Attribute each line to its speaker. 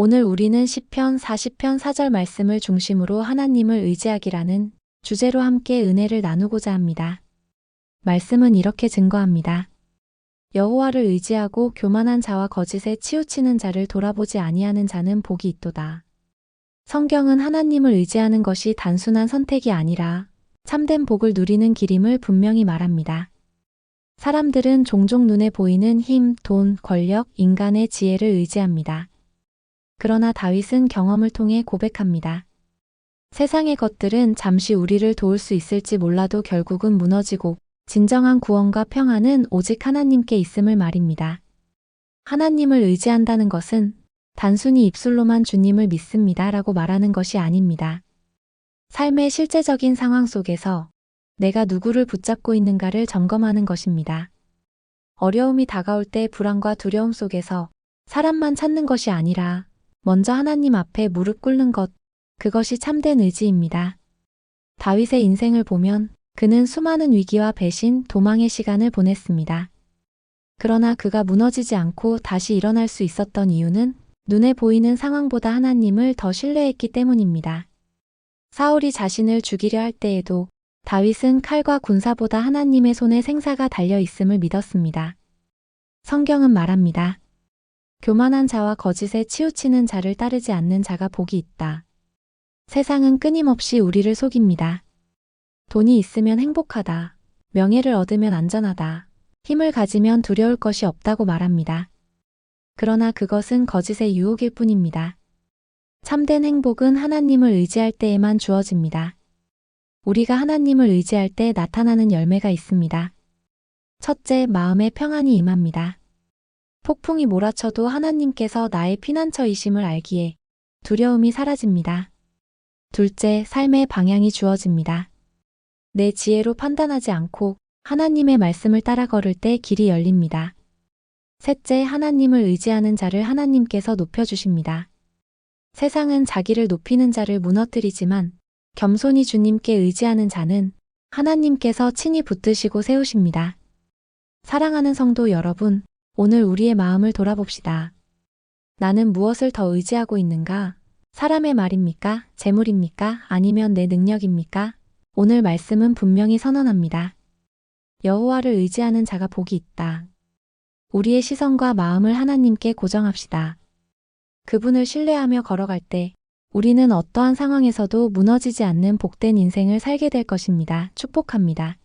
Speaker 1: 오늘 우리는 시편 40편 4절 말씀을 중심으로 하나님을 의지하기라는 주제로 함께 은혜를 나누고자 합니다. 말씀은 이렇게 증거합니다. 여호와를 의지하고 교만한 자와 거짓에 치우치는 자를 돌아보지 아니하는 자는 복이 있도다. 성경은 하나님을 의지하는 것이 단순한 선택이 아니라 참된 복을 누리는 길임을 분명히 말합니다. 사람들은 종종 눈에 보이는 힘, 돈, 권력, 인간의 지혜를 의지합니다. 그러나 다윗은 경험을 통해 고백합니다. 세상의 것들은 잠시 우리를 도울 수 있을지 몰라도 결국은 무너지고 진정한 구원과 평안은 오직 하나님께 있음을 말입니다. 하나님을 의지한다는 것은 단순히 입술로만 주님을 믿습니다 라고 말하는 것이 아닙니다. 삶의 실제적인 상황 속에서 내가 누구를 붙잡고 있는가를 점검하는 것입니다. 어려움이 다가올 때 불안과 두려움 속에서 사람만 찾는 것이 아니라 먼저 하나님 앞에 무릎 꿇는 것, 그것이 참된 의지입니다. 다윗의 인생을 보면 그는 수많은 위기와 배신, 도망의 시간을 보냈습니다. 그러나 그가 무너지지 않고 다시 일어날 수 있었던 이유는 눈에 보이는 상황보다 하나님을 더 신뢰했기 때문입니다. 사울이 자신을 죽이려 할 때에도 다윗은 칼과 군사보다 하나님의 손에 생사가 달려 있음을 믿었습니다. 성경은 말합니다. 교만한 자와 거짓에 치우치는 자를 따르지 않는 자가 복이 있다. 세상은 끊임없이 우리를 속입니다. 돈이 있으면 행복하다. 명예를 얻으면 안전하다. 힘을 가지면 두려울 것이 없다고 말합니다. 그러나 그것은 거짓의 유혹일 뿐입니다. 참된 행복은 하나님을 의지할 때에만 주어집니다. 우리가 하나님을 의지할 때 나타나는 열매가 있습니다. 첫째, 마음의 평안이 임합니다. 폭풍이 몰아쳐도 하나님께서 나의 피난처이심을 알기에 두려움이 사라집니다. 둘째, 삶의 방향이 주어집니다. 내 지혜로 판단하지 않고 하나님의 말씀을 따라 걸을 때 길이 열립니다. 셋째, 하나님을 의지하는 자를 하나님께서 높여주십니다. 세상은 자기를 높이는 자를 무너뜨리지만 겸손히 주님께 의지하는 자는 하나님께서 친히 붙드시고 세우십니다. 사랑하는 성도 여러분, 오늘 우리의 마음을 돌아봅시다. 나는 무엇을 더 의지하고 있는가? 사람의 말입니까? 재물입니까? 아니면 내 능력입니까? 오늘 말씀은 분명히 선언합니다. 여호와를 의지하는 자가 복이 있다. 우리의 시선과 마음을 하나님께 고정합시다. 그분을 신뢰하며 걸어갈 때 우리는 어떠한 상황에서도 무너지지 않는 복된 인생을 살게 될 것입니다. 축복합니다.